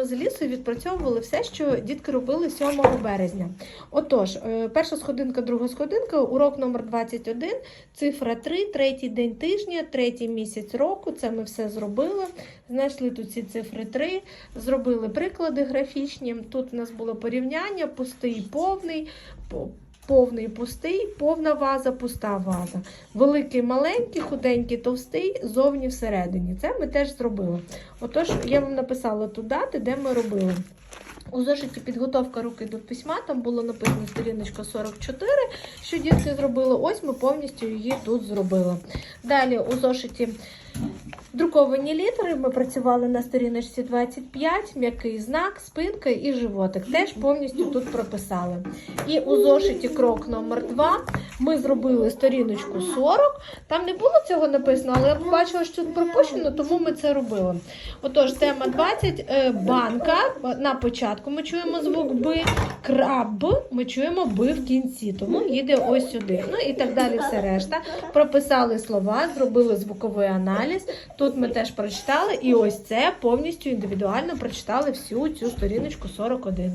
ми з лісу відпрацьовували все, що дітки робили 7 березня. Отож, е, перша сходинка, друга сходинка, урок номер 21, цифра 3, третій день тижня, третій місяць року. Це ми все зробили. Знайшли тут ці цифри 3, зробили приклади графічні. Тут у нас було порівняння, пустий, повний. По- Повний пустий, повна ваза, пуста ваза. Великий, маленький, худенький, товстий, зовні всередині. Це ми теж зробили. Отож, я вам написала тут дати, де ми робили. У зошиті підготовка руки до письма, там було написано сторіночка 44, що дітки зробили. Ось ми повністю її тут зробили. Далі у зошиті друковані літери. Ми працювали на сторіночці 25, м'який знак, спинка і животик. Теж повністю тут прописали. І у зошиті крок номер 2 ми зробили сторіночку 40. Там не було цього написано, але я побачила, що тут пропущено, тому ми це робили. Отож, тема 20 е, банка. На початку ми чуємо звук Б, краб, ми чуємо Б в кінці, тому їде ось сюди. Ну і так далі, все решта. Прописали слова, зробили звуковий аналіз. Тут ми теж прочитали, і ось це повністю індивідуально прочитали всю цю сторіночку 41.